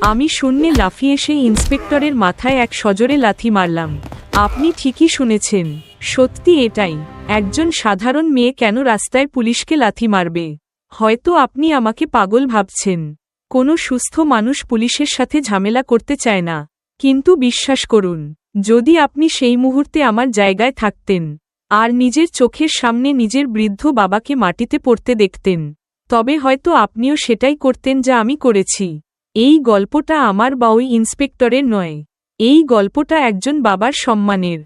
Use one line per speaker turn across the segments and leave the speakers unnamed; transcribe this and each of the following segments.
আমি শূন্যে লাফিয়ে সেই ইন্সপেক্টরের মাথায় এক সজোরে লাথি মারলাম। আপনি ঠিকই শুনেছেন। সত্যি এটাই, একজন সাধারণ মেয়ে কেন রাস্তায় পুলিশকে লাথি মারবে? হয়তো আপনি আমাকে পাগল ভাবছেন। কোনো সুস্থ মানুষ পুলিশের সাথে ঝামেলা করতে চায় না। কিন্তু বিশ্বাস করুন, যদি আপনি সেই মুহূর্তে আমার জায়গায় থাকতেন, আর নিজের চোখের সামনে নিজের বৃদ্ধ বাবাকে মাটিতে পড়তে দেখতেন, তবে হয়তো আপনিও সেটাই করতেন যা আমি করেছি। এই গল্পটা আমার বা ওই ইন্সপেক্টরের নয়, এই গল্পটা একজন বাবার সম্মানের।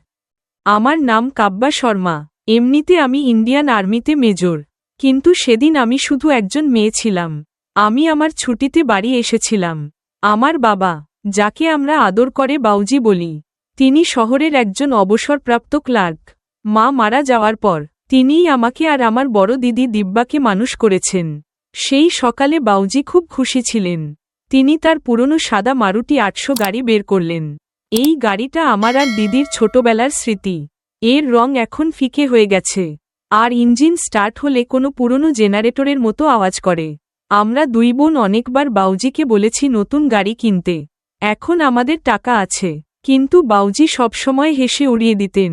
আমার নাম কাব্বা শর্মা, এমনিতে আমি ইন্ডিয়ান আর্মিতে মেজর, কিন্তু সেদিন আমি শুধু একজন মেয়ে ছিলাম। আমি আমার ছুটিতে বাড়ি এসেছিলাম। আমার বাবা, যাকে আমরা আদর করে বাউজি বলি, তিনি শহরের একজন অবসরপ্রাপ্ত ক্লার্ক। মা মারা যাওয়ার পর, তিনিই আমাকে আর আমার বড় দিদি দিব্যাকে মানুষ করেছেন। সেই সকালে বাউজি খুব খুশি ছিলেন। তিনি তার পুরনো সাদা মারুটি আটশো গাড়ি বের করলেন। এই গাড়িটা আমার আর দিদির ছোটবেলার স্মৃতি। এর রং এখন ফিকে হয়ে গেছে। আর ইঞ্জিন স্টার্ট হলে কোনো পুরনো জেনারেটরের মতো আওয়াজ করে। আমরা দুই বোন অনেকবার বাউজিকে বলেছি নতুন গাড়ি কিনতে। এখন আমাদের টাকা আছে। কিন্তু বাউজি সবসময় হেসে উড়িয়ে দিতেন।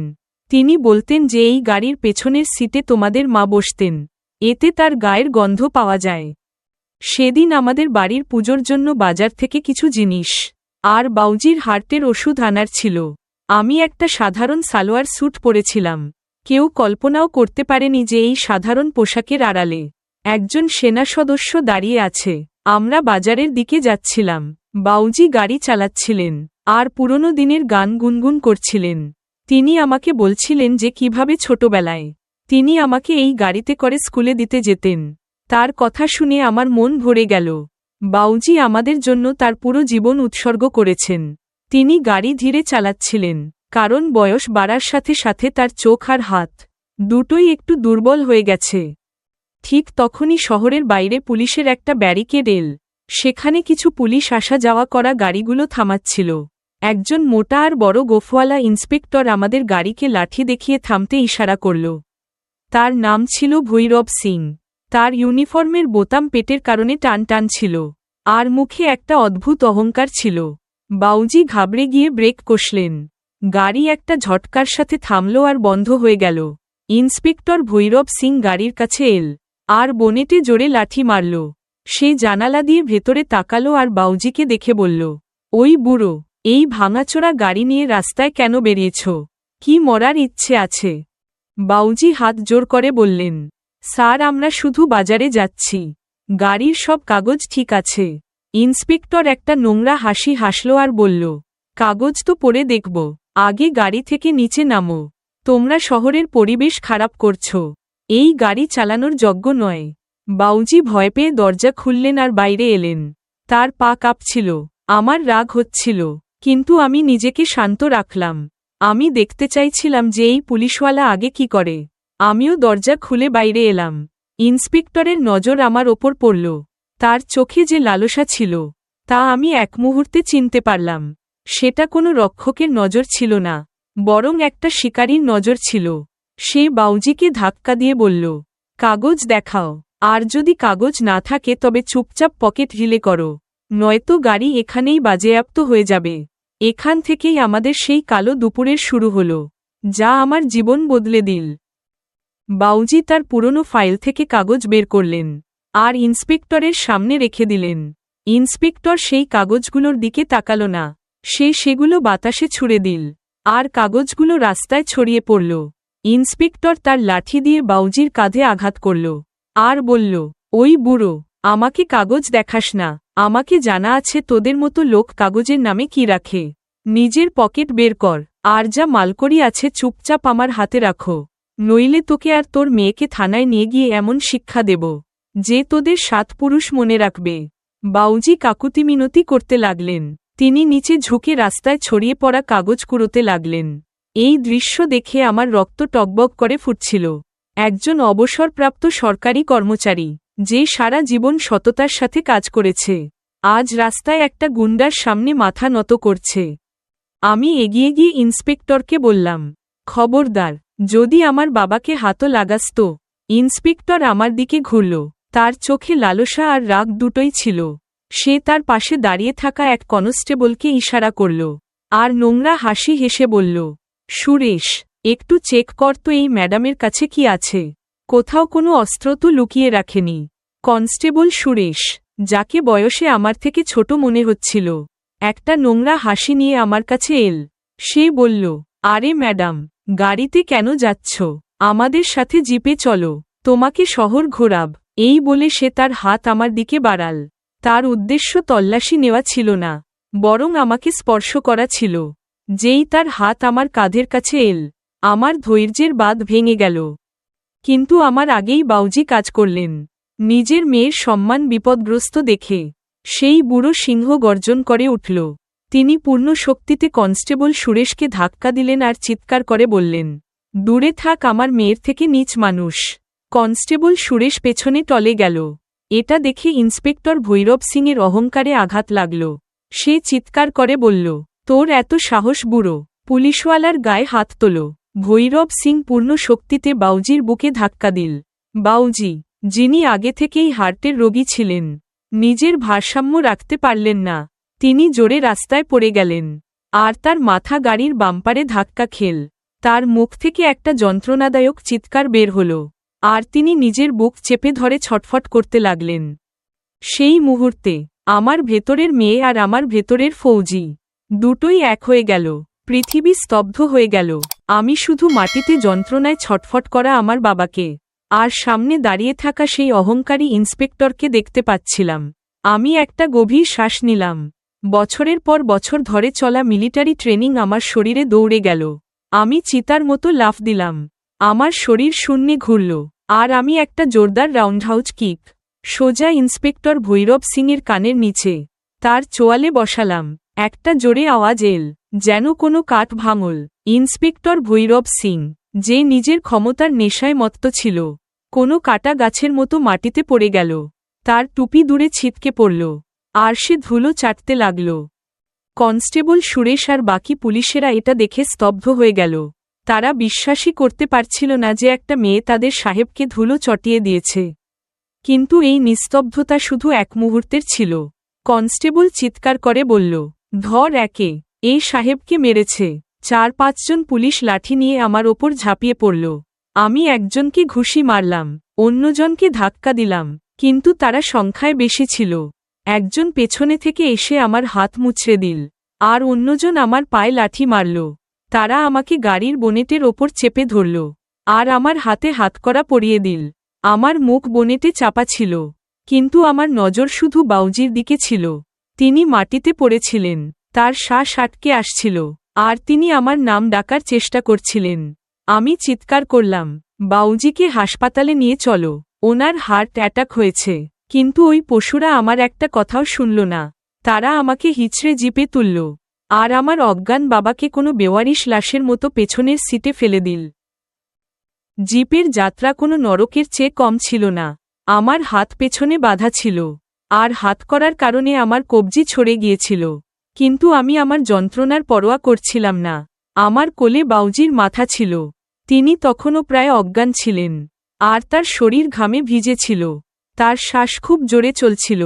তিনি বলতেন যে এই গাড়ির পেছনের সিটে তোমাদের মা বসতেন। এতে তার গায়ের গন্ধ পাওয়া যায়। সেদিন আমাদের বাড়ির পুজোর জন্য বাজার থেকে কিছু জিনিস আর বাউজির হার্টের ওষুধ আনার ছিল। আমি একটা সাধারণ সালোয়ার স্যুট পরেছিলাম। কেউ কল্পনাও করতে পারেনি যে এই সাধারণ পোশাকের আড়ালে একজন সেনা সদস্য দাঁড়িয়ে আছে। আমরা বাজারের দিকে যাচ্ছিলাম। বাউজি গাড়ি চালাচ্ছিলেন আর পুরনো দিনের গান গুনগুন করছিলেন। তিনি আমাকে বলছিলেন যে কীভাবে ছোটবেলায় তিনি আমাকে এই গাড়িতে করে স্কুলে দিতে যেতেন। তার কথা শুনে আমার মন ভরে গেল। বাউজি আমাদের জন্য তার পুরো জীবন উৎসর্গ করেছেন। তিনি গাড়ি ধীরে চালাচ্ছিলেন, কারণ বয়স বাড়ার সাথে সাথে তার চোখ আর হাত দুটোই একটু দুর্বল হয়ে গেছে। ঠিক তখনই শহরের বাইরে পুলিশের একটা ব্যারিকেড এল। সেখানে কিছু পুলিশ আসা যাওয়া করা গাড়িগুলো থামাচ্ছিল। একজন মোটা আর বড় গোফওয়ালা ইন্সপেক্টর আমাদের গাড়িকে লাঠি দেখিয়ে থামতে ইশারা করল। তার নাম ছিল ভৈরব সিং। তার ইউনিফর্মের বোতাম পেটের কারণে টান টান ছিল। আর মুখে একটা অদ্ভুত অহংকার ছিল। বাউজি ঘাবড়ে গিয়ে ব্রেক কষলেন। গাড়ি একটা ঝটকার সাথে থামল আর বন্ধ হয়ে গেল। ইন্সপেক্টর ভৈরব সিং গাড়ির কাছে এল। আর বনেটে জোরে লাঠি মারল। সে জানালা দিয়ে ভেতরে তাকালো আর বাউজিকে দেখে বলল, ওই বুড়ো, এই ভাঙাচোরা গাড়ি নিয়ে রাস্তায় কেন বেরিয়েছ? কি মরার ইচ্ছে আছে? বাউজি হাত জোর করে বললেন স্যার, আমরা শুধু বাজারে যাচ্ছি। গাড়ির সব কাগজ ঠিক আছে। ইন্সপেক্টর একটা নোংরা হাসি হাসল আর বলল, কাগজ তো পড়ে দেখব। আগে গাড়ি থেকে নিচে নামো। তোমরা শহরের পরিবেশ খারাপ করছ। এই গাড়ি চালানোর যজ্ঞ নয়। বাউজি ভয় পেয়ে দরজা খুললেন আর বাইরে এলেন। তার পা কাঁপছিল। আমার রাগ হচ্ছিল। কিন্তু আমি নিজেকে শান্ত রাখলাম। আমি দেখতে চাইছিলাম যে এই পুলিশওয়ালা আগে কি করে। আমিও দরজা খুলে বাইরে এলাম। ইন্সপেক্টরের নজর আমার ওপর পড়ল। তার চোখে যে লালসা ছিল, তা আমি এক মুহূর্তে চিনতে পারলাম। সেটা কোনো রক্ষকের নজর ছিল না, বরং একটা শিকারীর নজর ছিল। সে বাউজিকে ধাক্কা দিয়ে বলল, কাগজ দেখাও। আর যদি কাগজ না থাকে, তবে চুপচাপ পকেট ঢিলে করো। নয়তো গাড়ি এখানেই বাজেয়াপ্ত হয়ে যাবে। এখান থেকেই আমাদের সেই কালো দুপুরের শুরু হল, যা আমার জীবন বদলে দিল। বাউজি তার পুরনো ফাইল থেকে কাগজ বের করলেন, আর ইন্সপেক্টরের সামনে রেখে দিলেন। ইন্সপেক্টর সেই কাগজগুলোর দিকে তাকাল না, সে সেগুলো বাতাসে ছুড়ে দিল, আর কাগজগুলো রাস্তায় ছড়িয়ে পড়ল। ইন্সপেক্টর তার লাঠি দিয়ে বাউজির কাঁধে আঘাত করল, আর বলল, ওই বুড়ো, আমাকে কাগজ দেখাস না, আমাকে জানা আছে তোদের মতো লোক কাগজের নামে কি রাখে। নিজের পকেট বের কর, আর যা মালকড়ি আছে চুপচাপ আমার হাতে রাখো। নইলে তোকে আর তোর মেয়েকে থানায় নিয়ে গিয়ে এমন শিক্ষা দেব, যে তোদের সাত পুরুষ মনে রাখবে। বাউজি কাকুতি মিনতি করতে লাগলেন। তিনি নিচে ঝুঁকে রাস্তায় ছড়িয়ে পড়া কাগজ কুড়োতে লাগলেন। এই দৃশ্য দেখে আমার রক্ত টকবক করে ফুটছিল। একজন অবসরপ্রাপ্ত সরকারি কর্মচারী, যে সারা জীবন সততার সাথে কাজ করেছে, আজ রাস্তায় একটা গুন্ডার সামনে মাথা নত করছে। আমি এগিয়ে গিয়ে ইন্সপেক্টরকে বললাম, খবরদার যদি আমার বাবাকে হাতও লাগাস তো ইন্সপেক্টর আমার দিকে ঘুরল। তার চোখে লালসা আর রাগ দুটোই ছিল। সে তার পাশে দাঁড়িয়ে থাকা এক কনস্টেবলকে ইশারা করল। আর নোংরা হাসি হেসে বলল, সুরেশ, একটু চেক কর তো এই ম্যাডামের কাছে কি আছে। কোথাও কোনো অস্ত্র তো লুকিয়ে রাখেনি। কনস্টেবল সুরেশ, যাকে বয়সে আমার থেকে ছোট মনে হচ্ছিল। একটা নোংরা হাসি নিয়ে আমার কাছে এল। সে বলল, আরে ম্যাডাম গাড়িতে কেন যাচ্ছ? আমাদের সাথে জিপে চলো। তোমাকে শহর ঘোরাব। এই বলে সে তার হাত আমার দিকে বাড়াল। তার উদ্দেশ্য তল্লাশি নেওয়া ছিল না, বরং আমাকে স্পর্শ করা ছিল। যেই তার হাত আমার কাঁধের কাছে এল, আমার ধৈর্যের বাদ ভেঙে গেল। কিন্তু আমার আগেই বাউজি কাজ করলেন। নিজের মেয়ের সম্মান বিপদগ্রস্ত দেখে, সেই বুড়ো সিংহ গর্জন করে উঠল। তিনি পূর্ণ শক্তিতে কনস্টেবল সুরেশকে ধাক্কা দিলেন আর চিৎকার করে বললেন, দূরে থাক, আমার মেয়ের থেকে নিচ মানুষ। কনস্টেবল সুরেশ পেছনে টলে গেল। এটা দেখে ইন্সপেক্টর ভৈরব সিংয়ের অহংকারে আঘাত লাগল। সে চিৎকার করে বলল, তোর এত সাহস, বুড়ো! পুলিশওয়ালার গায়ে হাত তোল। ভৈরব সিং পূর্ণ শক্তিতে বাউজির বুকে ধাক্কা দিল। বাউজি, যিনি আগে থেকেই হার্টের রোগী ছিলেন, নিজের ভারসাম্য রাখতে পারলেন না। তিনি জোরে রাস্তায় পড়ে গেলেন। আর তার মাথা গাড়ির বাম্পারে ধাক্কা খেল। তার মুখ থেকে একটা যন্ত্রণাদায়ক চিৎকার বের হল। আর তিনি নিজের বুক চেপে ধরে ছটফট করতে লাগলেন। সেই মুহূর্তে, আমার ভেতরের মেয়ে আর আমার ভেতরের ফৌজি, দুটোই এক হয়ে গেল। পৃথিবী স্তব্ধ হয়ে গেল। আমি শুধু মাটিতে যন্ত্রণায় ছটফট করা আমার বাবাকে, আর সামনে দাঁড়িয়ে থাকা সেই অহংকারী ইন্সপেক্টরকে দেখতে পাচ্ছিলাম। আমি একটা গভীর শ্বাস নিলাম। বছরের পর বছর ধরে চলা মিলিটারি ট্রেনিং আমার শরীরে দৌড়ে গেল। আমি চিতার মতো লাফ দিলাম। আমার শরীর শূন্যে ঘুরল। আর আমি একটা জোরদার রাউন্ডহাউজ কিক, সোজা ইন্সপেক্টর ভৈরব সিংয়ের কানের নিচে, তার চোয়ালে বসালাম। একটা জোরে আওয়াজ এল, যেন কোনো কাঠ ভাঙল। ইন্সপেক্টর ভৈরব সিং, যে নিজের ক্ষমতার নেশায় মত্ত ছিল, কোনো কাটা গাছের মতো মাটিতে পড়ে গেল। তার টুপি দূরে ছিটকে পড়ল। আর সে ধুলো চাটতে লাগল। কনস্টেবল সুরেশ আর বাকি পুলিশেরা এটা দেখে স্তব্ধ হয়ে গেল। তারা বিশ্বাসই করতে পারছিল না যে একটা মেয়ে তাদের সাহেবকে ধুলো চটিয়ে দিয়েছে। কিন্তু এই নিস্তব্ধতা শুধু এক মুহূর্তের ছিল। কনস্টেবল চিৎকার করে বলল, ধর একে, এই সাহেবকে মেরেছে। চার পাঁচজন পুলিশ লাঠি নিয়ে আমার ওপর ঝাঁপিয়ে পড়ল। আমি একজনকে ঘুষি মারলাম, অন্যজনকে ধাক্কা দিলাম, কিন্তু তারা সংখ্যায় বেশি ছিল। একজন পেছনে থেকে এসে আমার হাত মুছড়ে দিল, আর অন্যজন আমার পায়ে লাঠি মারল। তারা আমাকে গাড়ির বনেটের ওপর চেপে ধরল, আর আমার হাতে হাতকড়া পরিয়ে দিল। আমার মুখ বনেটে চাপা ছিল, কিন্তু আমার নজর শুধু বাউজির দিকে ছিল। তিনি মাটিতে পড়েছিলেন, তার শ্বাস আটকে আসছিল, আর তিনি আমার নাম ডাকার চেষ্টা করছিলেন। আমি চিৎকার করলাম, বাউজিকে হাসপাতালে নিয়ে চলো, ওনার হার্ট অ্যাটাক হয়েছে। কিন্তু ওই পশুরা আমার একটা কথাও শুনল না। তারা আমাকে হিচড়ে জিপে তুলল। আর আমার অজ্ঞান বাবাকে কোনো বেওয়ারিশ লাশের মতো পেছনের সিটে ফেলে দিল। জিপের যাত্রা কোনো নরকের চেয়ে কম ছিল না। আমার হাত পেছনে বাধা ছিল। আর হাত করার কারণে আমার কবজি ছড়ে গিয়েছিল। কিন্তু আমি আমার যন্ত্রণার পরোয়া করছিলাম না। আমার কোলে বাউজির মাথা ছিল। তিনি তখনও প্রায় অজ্ঞান ছিলেন। আর তার শরীর ঘামে ভিজেছিল। তার শ্বাস খুব জোরে চলছিল,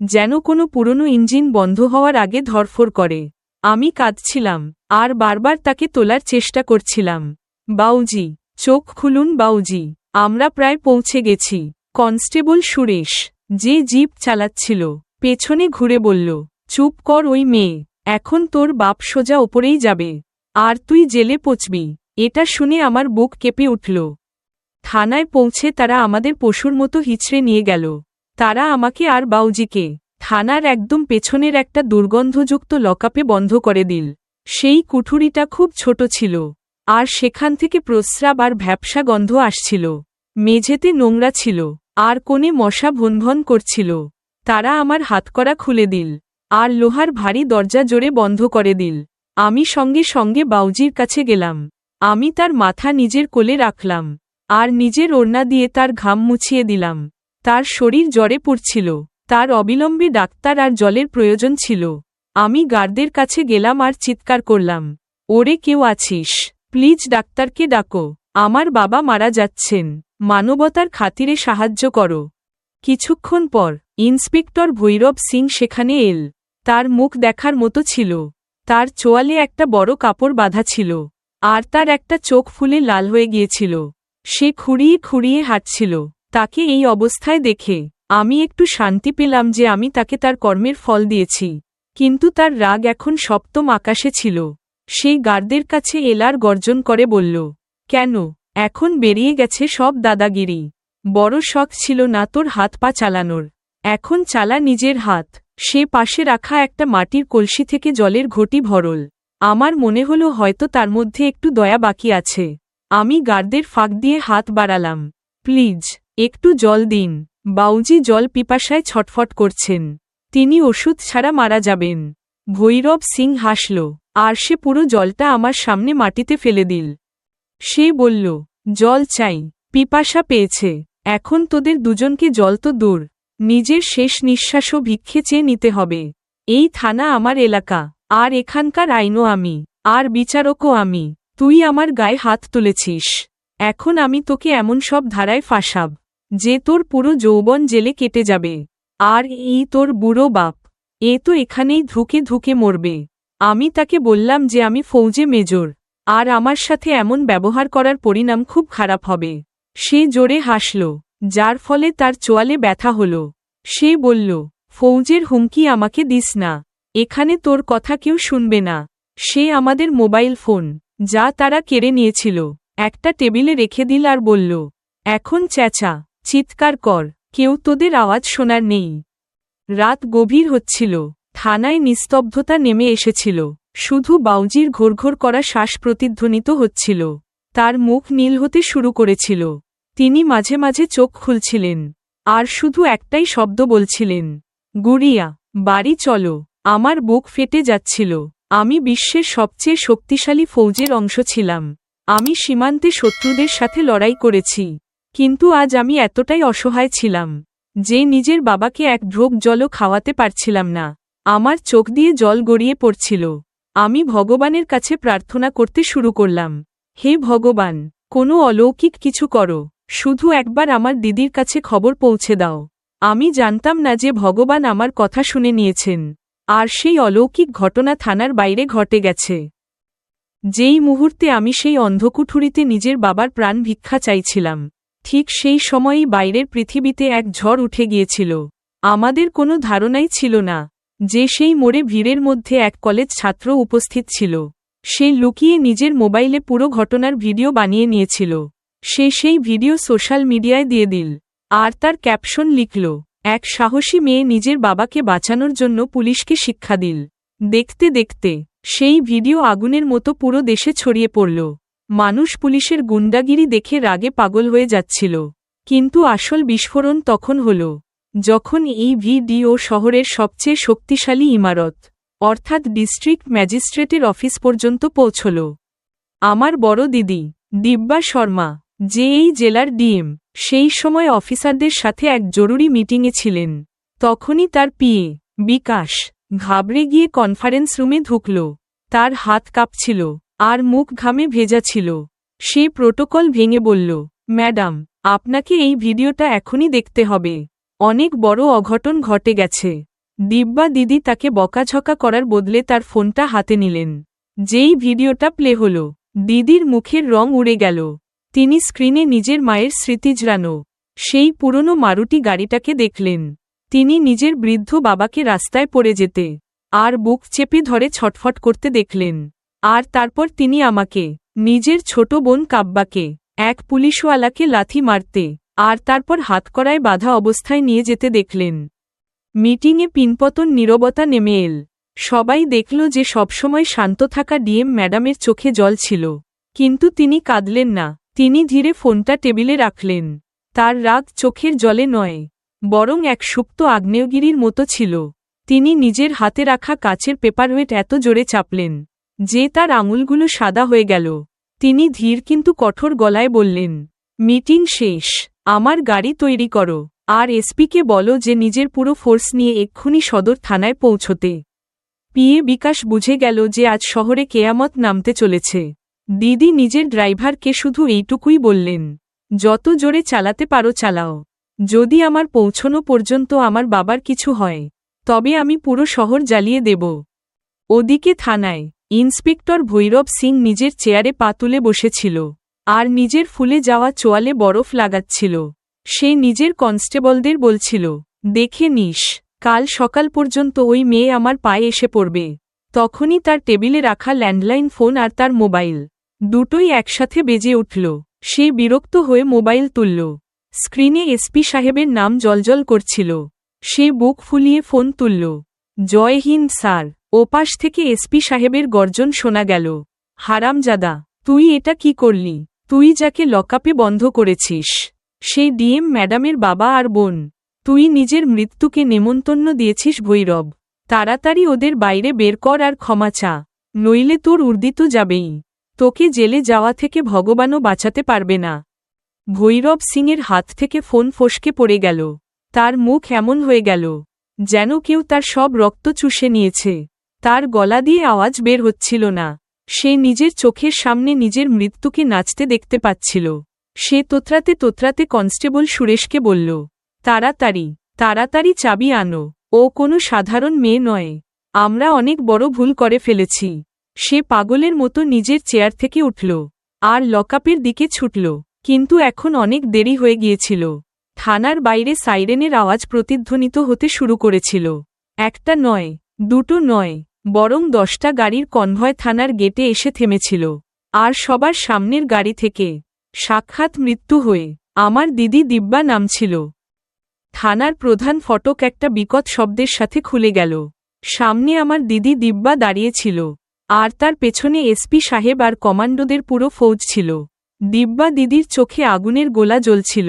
যেন কোনো পুরনো ইঞ্জিন বন্ধ হওয়ার আগে ধরফর করে। আমি কাঁদছিলাম, আর বারবার তাকে তোলার চেষ্টা করছিলাম। বাউজি, চোখ খুলুন বাউজি, আমরা প্রায় পৌঁছে গেছি। কনস্টেবল সুরেশ, যে জিপ চালাচ্ছিল, পেছনে ঘুরে বলল, চুপ কর ওই মেয়ে, এখন তোর বাপ সোজা ওপরেই যাবে। আর তুই জেলে পচবি, এটা শুনে আমার বুক কেঁপে উঠল। থানায় পৌঁছে তারা আমাদের পশুর মতো হিচড়ে নিয়ে গেল। তারা আমাকে আর বাউজিকে, থানার একদম পেছনের একটা দুর্গন্ধযুক্ত লকাপে বন্ধ করে দিল। সেই কুঠুরিটা খুব ছোট ছিল, আর সেখান থেকে প্রস্রাব আর ভ্যাপসা গন্ধ আসছিল। মেঝেতে নোংরা ছিল, আর কোণে মশা ভনভন করছিল। তারা আমার হাতকড়া খুলে দিল, আর লোহার ভারী দরজা জোরে বন্ধ করে দিল। আমি সঙ্গে সঙ্গে বাউজির কাছে গেলাম। আমি তার মাথা নিজের কোলে রাখলাম। আর নিজের ওড়না দিয়ে তার ঘাম মুছিয়ে দিলাম। তার শরীর জ্বরে পড়ছিল। তার অবিলম্বে ডাক্তার আর জলের প্রয়োজন ছিল। আমি গার্ডদের কাছে গেলাম আর চিৎকার করলাম, ওরে কেউ আছিস? প্লিজ ডাক্তারকে ডাকো। আমার বাবা মারা যাচ্ছেন। মানবতার খাতিরে সাহায্য করো। কিছুক্ষণ পর ইন্সপেক্টর ভৈরব সিং সেখানে এল। তার মুখ দেখার মতো ছিল। তার চোয়ালে একটা বড় কাপড় বাঁধা ছিল। আর তার একটা চোখ ফুলে লাল হয়ে গিয়েছিল। সে খুঁড়িয়ে খুঁড়িয়ে হাঁটছিল। তাকে এই অবস্থায় দেখে আমি একটু শান্তি পেলাম যে আমি তাকে তার কর্মের ফল দিয়েছি। কিন্তু তার রাগ এখন সপ্তম আকাশে ছিল। সেই গার্ডদের কাছে এলার গর্জন করে বলল, কেন? এখন বেরিয়ে গেছে সব দাদাগিরি। বড় শখ ছিল না তোর হাত পা চালানোর। এখন চালা নিজের হাত। সে পাশে রাখা একটা মাটির কলসি থেকে জলের ঘটি ভরল। আমার মনে হলো হয়তো তার মধ্যে একটু দয়া বাকি আছে। আমি গার্ডদের ফাঁক দিয়ে হাত বাড়ালাম। প্লিজ, একটু জল দিন। বাউজি জল পিপাসায় ছটফট করছেন। তিনি ওষুধ ছাড়া মারা যাবেন। ভৈরব সিং হাসল, আর সে পুরো জলটা আমার সামনে মাটিতে ফেলে দিল। সে বলল, জল চাই, পিপাসা পেয়েছে, এখন তোদের দুজনকে জল তো দূর। নিজের শেষ নিঃশ্বাসও ভিক্ষে চেয়ে নিতে হবে। এই থানা আমার এলাকা, আর এখানকার আইনও আমি, আর বিচারকও আমি। তুই আমার গায়ে হাত তুলেছিস। এখন আমি তোকে এমন সব ধারায় ফাঁসাব, যে তোর পুরো যৌবন জেলে কেটে যাবে। আর এই তোর বুড়ো বাপ, এ তো এখানেই ধুকে ধুকে মরবে। আমি তাকে বললাম যে আমি ফৌজে মেজর, আর আমার সাথে এমন ব্যবহার করার পরিণাম খুব খারাপ হবে। সে জোরে হাসল, যার ফলে তার চোয়ালে ব্যথা হল। সে বলল, ফৌজের হুমকি আমাকে দিস না, এখানে তোর কথা কেউ শুনবে না। সে আমাদের মোবাইল ফোন যা তারা কেড়ে নিয়েছিল। একটা টেবিলে রেখে দিল আর বলল, এখন চেঁচা, চিৎকার কর, কেউ তোদের আওয়াজ শোনার নেই। রাত গভীর হচ্ছিল, থানায় নিস্তব্ধতা নেমে এসেছিল, শুধু বাউজির ঘোরঘোর করা শ্বাস প্রতিধ্বনিত হচ্ছিল। তার মুখ নীল হতে শুরু করেছিল। তিনি মাঝে মাঝে চোখ খুলছিলেন, আর শুধু একটাই শব্দ বলছিলেন, গুড়িয়া, বাড়ি চলো, আমার বুক ফেটে যাচ্ছিল। আমি বিশ্বের সবচেয়ে শক্তিশালী ফৌজের অংশ ছিলাম। আমি সীমান্তে শত্রুদের সাথে লড়াই করেছি। কিন্তু আজ আমি এতটাই অসহায় ছিলাম, যে নিজের বাবাকে এক ঢোক জলও খাওয়াতে পারছিলাম না। আমার চোখ দিয়ে জল গড়িয়ে পড়ছিল। আমি ভগবানের কাছে প্রার্থনা করতে শুরু করলাম, হে ভগবান, কোনো অলৌকিক কিছু করো। শুধু একবার আমার দিদির কাছে খবর পৌঁছে দাও। আমি জানতাম না যে ভগবান আমার কথা শুনে নিয়েছেন। আর সেই অলৌকিক ঘটনা থানার বাইরে ঘটে গেছে। যেই মুহূর্তে আমি সেই অন্ধকুঠুরিতে নিজের বাবার প্রাণ ভিক্ষা চাইছিলাম, ঠিক সেই সময়ই বাইরের পৃথিবীতে এক ঝড় উঠে গিয়েছিল। আমাদের কোনো ধারণাই ছিল না যে সেই মোড়ে ভিড়ের মধ্যে এক কলেজ ছাত্র উপস্থিত ছিল। সে লুকিয়ে নিজের মোবাইলে পুরো ঘটনার ভিডিও বানিয়ে নিয়েছিল। সে সেই ভিডিও সোশ্যাল মিডিয়ায় দিয়ে দিল, আর তার ক্যাপশন লিখল এক সাহসী মেয়ে নিজের বাবাকে বাঁচানোর জন্য পুলিশকে শিক্ষা দিল। দেখতে দেখতে, সেই ভিডিও আগুনের মতো পুরো দেশে ছড়িয়ে পড়ল। মানুষ পুলিশের গুন্ডাগিরি দেখে রাগে পাগল হয়ে যাচ্ছিল। কিন্তু আসল বিস্ফোরণ তখন হল। যখন এই ভিডিও শহরের সবচেয়ে শক্তিশালী ইমারত, অর্থাৎ ডিস্ট্রিক্ট ম্যাজিস্ট্রেটের অফিস পর্যন্ত পৌঁছল। আমার বড় দিদি, দিব্যা শর্মা যে এই জেলার ডিএম সেই সময় অফিসারদের সাথে এক জরুরি মিটিংয়ে ছিলেন। তখনই তার পিয়ে বিকাশ, ঘাবড়ে গিয়ে কনফারেন্স রুমে ঢুকল। তার হাত কাঁপছিল, আর মুখ ঘামে ভেজা ছিল। সে প্রোটোকল ভেঙে বলল, ম্যাডাম, আপনাকে এই ভিডিওটা এখনই দেখতে হবে। অনেক বড় অঘটন ঘটে গেছে। দিব্যা দিদি তাকে বকাঝকা করার বদলে তার ফোনটা হাতে নিলেন। যেই ভিডিওটা প্লে হল, দিদির মুখের রং উড়ে গেল। তিনি স্ক্রিনে নিজের মায়ের স্মৃতিজরানো সেই পুরনো মারুটি গাড়িটাকে দেখলেন। তিনি নিজের বৃদ্ধ বাবাকে রাস্তায় পড়ে যেতে, আর বুক চেপে ধরে ছটফট করতে দেখলেন। আর তারপর তিনি আমাকে, নিজের ছোট বোন কাব্বাকে, এক পুলিশওয়ালাকে লাথি মারতে, আর তারপর হাতকড়ায় বাধা অবস্থায় নিয়ে যেতে দেখলেন। মিটিংয়ে পিনপতন নীরবতা নেমে এল। সবাই দেখল যে সবসময় শান্ত থাকা ডিএম ম্যাডামের চোখে জল ছিল। কিন্তু তিনি কাঁদলেন না। তিনি ধীরে ফোনটা টেবিলে রাখলেন। তার রাগ চোখের জলে নয়, বরং এক সুপ্ত আগ্নেয়গিরির মতো ছিল। তিনি নিজের হাতে রাখা কাচের পেপারওয়েট এত জোরে চাপলেন যে তার আঙুলগুলো সাদা হয়ে গেল। তিনি ধীর কিন্তু কঠোর গলায় বললেন, মিটিং শেষ, আমার গাড়ি তৈরি করো, আর এসপিকে বলো যে নিজের পুরো ফোর্স নিয়ে এক্ষুনি সদর থানায় পৌঁছতে। পিয়ে বিকাশ বুঝে গেল যে আজ শহরে কেয়ামত নামতে চলেছে। দিদি নিজের ড্রাইভারকে শুধু এইটুকুই বললেন, যত জোরে চালাতে পারো চালাও। যদি আমার পৌঁছনো পর্যন্ত আমার বাবার কিছু হয়, তবে আমি পুরো শহর জ্বালিয়ে দেব। ওদিকে থানায় ইন্সপেক্টর ভৈরব সিং নিজের চেয়ারে পা তুলে বসেছিল, আর নিজের ফুলে যাওয়া চোয়ালে বরফ লাগাচ্ছিল। সে নিজের কনস্টেবলদের বলছিল, দেখে নিস, কাল সকাল পর্যন্ত ওই মেয়ে আমার পায়ে এসে পড়বে। তখনই তার টেবিলে রাখা ল্যান্ডলাইন ফোন আর তার মোবাইল। দুটোই একসাথে বেজে উঠল। সে বিরক্ত হয়ে মোবাইল তুলল। স্ক্রিনে এসপি সাহেবের নাম জলজল করছিল। সে বুক ফুলিয়ে ফোন তুলল। জয় হিন্দ, স্যার। ওপাশ থেকে এসপি সাহেবের গর্জন শোনা গেল। হারামজাদা, তুই এটা কি করলি? তুই যাকে লকআপে বন্ধ করেছিস। সেই ডিএম ম্যাডামের বাবা আর বোন। তুই নিজের মৃত্যুকে নেমন্তন্ন দিয়েছিস ভৈরব। তাড়াতাড়ি ওদের বাইরে বের কর আর ক্ষমা চা। নইলে তোর উর্দিত যাবেই। তোকে জেলে যাওয়া থেকে ভগবানও বাঁচাতে পারবে না। ভৈরব সিংয়ের হাত থেকে ফোন ফসকে পড়ে গেল। তার মুখ এমন হয়ে গেল, যেন কেউ তার সব রক্ত চুষে নিয়েছে। তার গলা দিয়ে আওয়াজ বের হচ্ছিল না। সে নিজের চোখের সামনে নিজের মৃত্যুকে নাচতে দেখতে পাচ্ছিল। সে তোতরাতে তোতরাতে কনস্টেবল সুরেশকে বলল, তাড়াতাড়ি তাড়াতাড়ি চাবি আনো। ও কোনো সাধারণ মেয়ে নয়। আমরা অনেক বড় ভুল করে ফেলেছি। সে পাগলের মতো নিজের চেয়ার থেকে উঠল, আর লকআপের দিকে ছুটল, কিন্তু এখন অনেক দেরি হয়ে গিয়েছিল। থানার বাইরে সাইরেনের আওয়াজ প্রতিধ্বনিত হতে শুরু করেছিল। একটা নয়, দুটো নয়, বরং দশটা গাড়ির কনভয় থানার গেটে এসে থেমেছিল, আর সবার সামনের গাড়ি থেকে, সাক্ষাৎ মৃত্যু হয়ে, আমার দিদি দিব্যা নামছিল। থানার প্রধান ফটক একটা বিকট শব্দের সাথে খুলে গেল। সামনে আমার দিদি দিব্যা দাঁড়িয়েছিল আর তার পেছনে এসপি সাহেব আর কমান্ডোদের পুরো ফৌজ ছিল। দিব্যা দিদির চোখে আগুনের গোলা জ্বলছিল।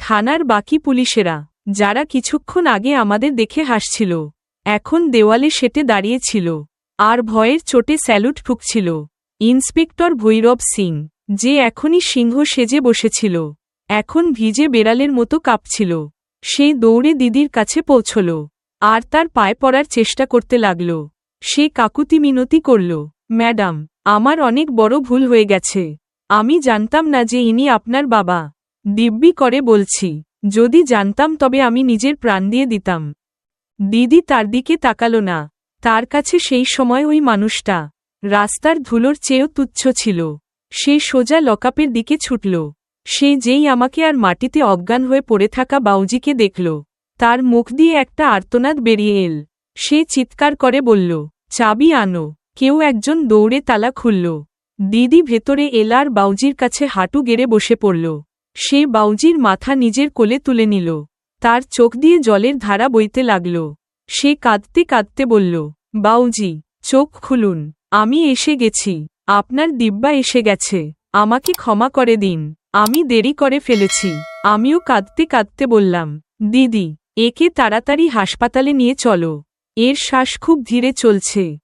থানার বাকি পুলিশেরা, যারা কিছুক্ষণ আগে আমাদের দেখে হাসছিল, এখন দেওয়ালে সেটে দাঁড়িয়েছিল। আর ভয়ের চোটে স্যালুট ঠুকছিল ইন্সপেক্টর ভৈরব সিং, যে এখনই সিংহ সেজে বসেছিল, এখন ভিজে বেড়ালের মতো কাঁপছিল। সে দৌড়ে দিদির কাছে পৌঁছল। আর তার পায়ে পড়ার চেষ্টা করতে লাগল। সে কাকুতি মিনতি করল, ম্যাডাম, আমার অনেক বড় ভুল হয়ে গেছে। আমি জানতাম না যে ইনি আপনার বাবা। দিব্যি করে বলছি, যদি জানতাম তবে আমি নিজের প্রাণ দিয়ে দিতাম। দিদি তার দিকে তাকাল না। তার কাছে সেই সময় ওই মানুষটা। রাস্তার ধুলোর চেয়েও তুচ্ছ ছিল। সে সোজা লকআপের দিকে ছুটল। সে যেই আমাকে আর মাটিতে অজ্ঞান হয়ে পড়ে থাকা বাউজিকে দেখল। তার মুখ দিয়ে একটা আর্তনাদ বেরিয়ে এল। সে চিৎকার করে বলল, চাবি আনো। কেউ একজন দৌড়ে তালা খুলল। দিদি ভেতরে এলার বাউজির কাছে হাঁটু গেড়ে বসে পড়ল। সে বাউজির মাথা নিজের কোলে তুলে নিল। তার চোখ দিয়ে জলের ধারা বইতে লাগল। সে কাঁদতে কাঁদতে বলল, বাউজি, চোখ খুলুন। আমি এসে গেছি। আপনার দিব্যা এসে গেছে। আমাকে ক্ষমা করে দিন। আমি দেরি করে ফেলেছি। আমিও কাঁদতে কাঁদতে বললাম, দিদি, একে তাড়াতাড়ি হাসপাতালে নিয়ে চলো। এর শ্বাস খুব ধীরে চলছে।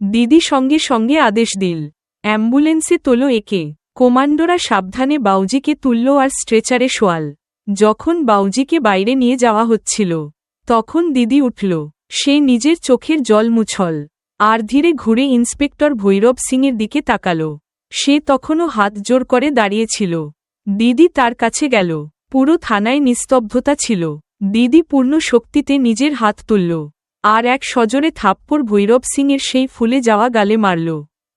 দিদি সঙ্গে সঙ্গে আদেশ দিল, অ্যাম্বুলেন্সে তোলো একে। কমান্ডোরা সাবধানে বাউজিকে তুলল আর স্ট্রেচারে শোয়াল। যখন বাউজিকে বাইরে নিয়ে যাওয়া হচ্ছিল, তখন দিদি উঠল। সে নিজের চোখের জল মুছল, আর ধীরে ঘুরে ইন্সপেক্টর ভৈরব সিংয়ের দিকে তাকাল। সে তখনও হাত জোর করে দাঁড়িয়েছিল। দিদি তার কাছে গেল। পুরো থানায় নিস্তব্ধতা ছিল। দিদি পূর্ণ শক্তিতে নিজের হাত তুলল। আর এক সজরে থাপ্পড় ভৈরব সিংয়ের সেই ফুলে যাওয়া গালে মারল।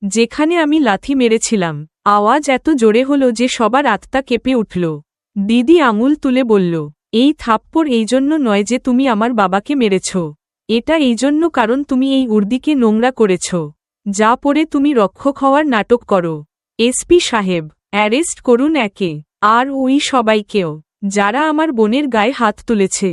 যেখানে আমি লাথি মেরেছিলাম, আওয়াজ এত জোরে হল যে সবার আত্মা কেঁপে উঠল। দিদি আঙুল তুলে বলল, এই থাপ্পড় এই জন্য নয় যে তুমি আমার বাবাকে মেরেছ। এটা এই জন্য কারণ তুমি এই উর্দিকে নোংরা করেছ। যা পরে তুমি রক্ষক হওয়ার নাটক করো। এসপি সাহেব, অ্যারেস্ট করুন একে, আর ওই সবাইকেও, যারা আমার বোনের গায়ে হাত তুলেছে।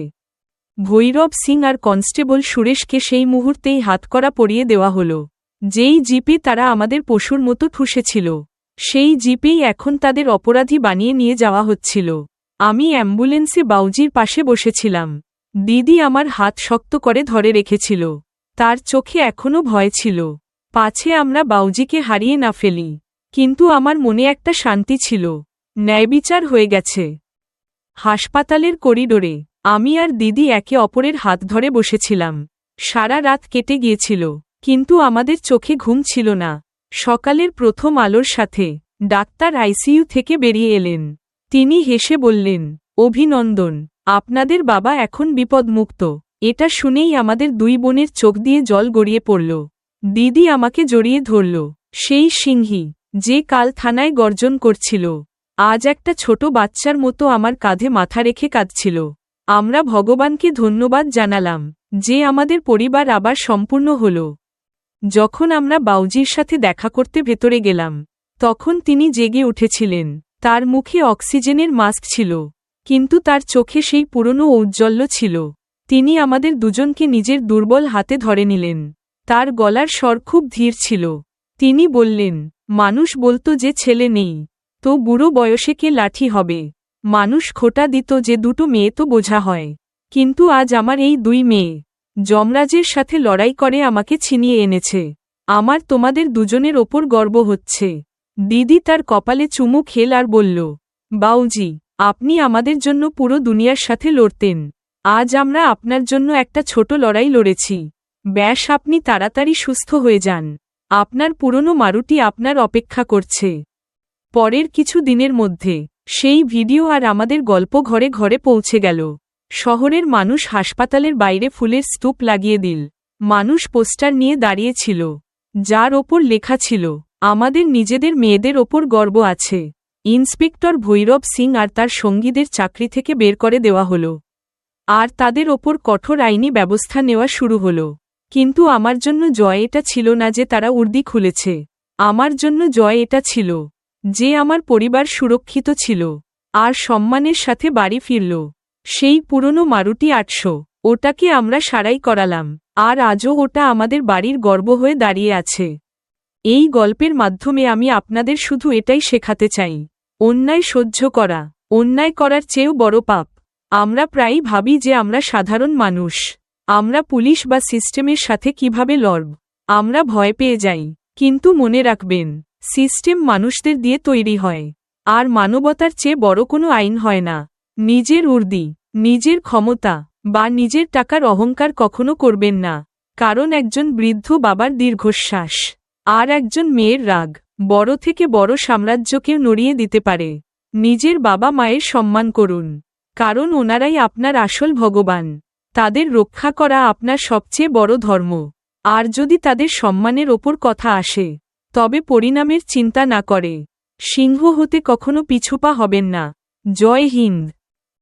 ভৈরব সিং আর কনস্টেবল সুরেশকে সেই মুহূর্তেই হাতকড়া পরিয়ে দেওয়া হল। যেই জিপে তারা আমাদের পশুর মতো ঠুসেছিল, সেই জিপেই এখন তাদের অপরাধী বানিয়ে নিয়ে যাওয়া হচ্ছিল। আমি অ্যাম্বুলেন্সে বাউজির পাশে বসেছিলাম। দিদি আমার হাত শক্ত করে ধরে রেখেছিল। তার চোখে এখনও ভয় ছিল। পাছে আমরা বাউজিকে হারিয়ে না ফেলি। কিন্তু আমার মনে একটা শান্তি ছিল। ন্যায়বিচার হয়ে গেছে। হাসপাতালের করিডোরে আমি আর দিদি একে অপরের হাত ধরে বসেছিলাম। সারা রাত কেটে গিয়েছিল, কিন্তু আমাদের চোখে ঘুম ছিল না। সকালের প্রথম আলোর সাথে ডাক্তার আইসিইউ থেকে বেরিয়ে এলেন। তিনি হেসে বললেন, অভিনন্দন, আপনাদের বাবা এখন বিপদমুক্ত। এটা শুনেই আমাদের দুই বোনের চোখ দিয়ে জল গড়িয়ে পড়ল। দিদি আমাকে জড়িয়ে ধরল, সেই সিংহী, যে কাল থানায় গর্জন করছিল। আজ একটা ছোট বাচ্চার মতো আমার কাঁধে মাথা রেখে কাঁদছিল। আমরা ভগবানকে ধন্যবাদ জানালাম, যে আমাদের পরিবার আবার সম্পূর্ণ হল। যখন আমরা বাউজির সাথে দেখা করতে ভেতরে গেলাম, তখন তিনি জেগে উঠেছিলেন। তার মুখে অক্সিজেনের মাস্ক ছিল, কিন্তু তার চোখে সেই পুরনো ঔজ্জ্বল্য ছিল। তিনি আমাদের দুজনকে নিজের দুর্বল হাতে ধরে নিলেন। তার গলার স্বর খুব ধীর ছিল। তিনি বললেন, মানুষ বলতো যে ছেলে নেই, তো বুড়ো বয়সে কে লাঠি হবে? মানুষ খোটা দিত যে দুটো মেয়ে তো বোঝা হয়। কিন্তু আজ আমার এই দুই মেয়ে, যমরাজের সাথে লড়াই করে আমাকে ছিনিয়ে এনেছে। আমার তোমাদের দুজনের ওপর গর্ব হচ্ছে। দিদি তার কপালে চুমু খেল আর বলল, বাউজি, আপনি আমাদের জন্য পুরো দুনিয়ার সাথে লড়তেন। আজ আমরা আপনার জন্য একটা ছোট লড়াই লড়েছি। ব্যাস, আপনি তাড়াতাড়ি সুস্থ হয়ে যান। আপনার পুরনো মারুটি আপনার অপেক্ষা করছে। পরের কিছু দিনের মধ্যে সেই ভিডিও আর আমাদের গল্প ঘরে ঘরে পৌঁছে গেল। শহরের মানুষ হাসপাতালের বাইরে ফুলের স্তূপ লাগিয়ে দিল। মানুষ পোস্টার নিয়ে দাঁড়িয়েছিল। যার ওপর লেখা ছিল, আমাদের নিজেদের মেয়েদের ওপর গর্ব আছে। ইন্সপেক্টর ভৈরব সিং আর তার সঙ্গীদের চাকরি থেকে বের করে দেওয়া হল। আর তাদের ওপর কঠোর আইনি ব্যবস্থা নেওয়া শুরু হল। কিন্তু আমার জন্য জয় এটা ছিল না যে তারা উর্দি খুলেছে। আমার জন্য জয় এটা ছিল। যে আমার পরিবার সুরক্ষিত ছিল, আর সম্মানের সাথে বাড়ি ফিরল। সেই পুরনো মারুটি আটশো, ওটাকে আমরা সারাই করালাম, আর আজও ওটা আমাদের বাড়ির গর্ব হয়ে দাঁড়িয়ে আছে। এই গল্পের মাধ্যমে আমি আপনাদের শুধু এটাই শেখাতে চাই। অন্যায় সহ্য করা, অন্যায় করার চেয়েও বড় পাপ। আমরা প্রায়ই ভাবি যে আমরা সাধারণ মানুষ। আমরা পুলিশ বা সিস্টেমের সাথে কীভাবে লড়ব? আমরা ভয় পেয়ে যাই, কিন্তু মনে রাখবেন সিস্টেম মানুষদের দিয়ে তৈরি হয়। আর মানবতার চেয়ে বড় কোনো আইন হয় না। নিজের উর্দি, নিজের ক্ষমতা, বা নিজের টাকার অহংকার কখনো করবেন না। কারণ একজন বৃদ্ধ বাবার দীর্ঘশ্বাস, আর একজন মেয়ের রাগ, বড় থেকে বড় সাম্রাজ্যকেও নড়িয়ে দিতে পারে। নিজের বাবা মায়ের সম্মান করুন। কারণ ওনারাই আপনার আসল ভগবান। তাদের রক্ষা করা আপনার সবচেয়ে বড় ধর্ম। আর যদি তাদের সম্মানের ওপর কথা আসে তবে পরিণামের চিন্তা না করে। সিংহ হতে কখনো পিছুপা হবেন না। জয় হিন্দ।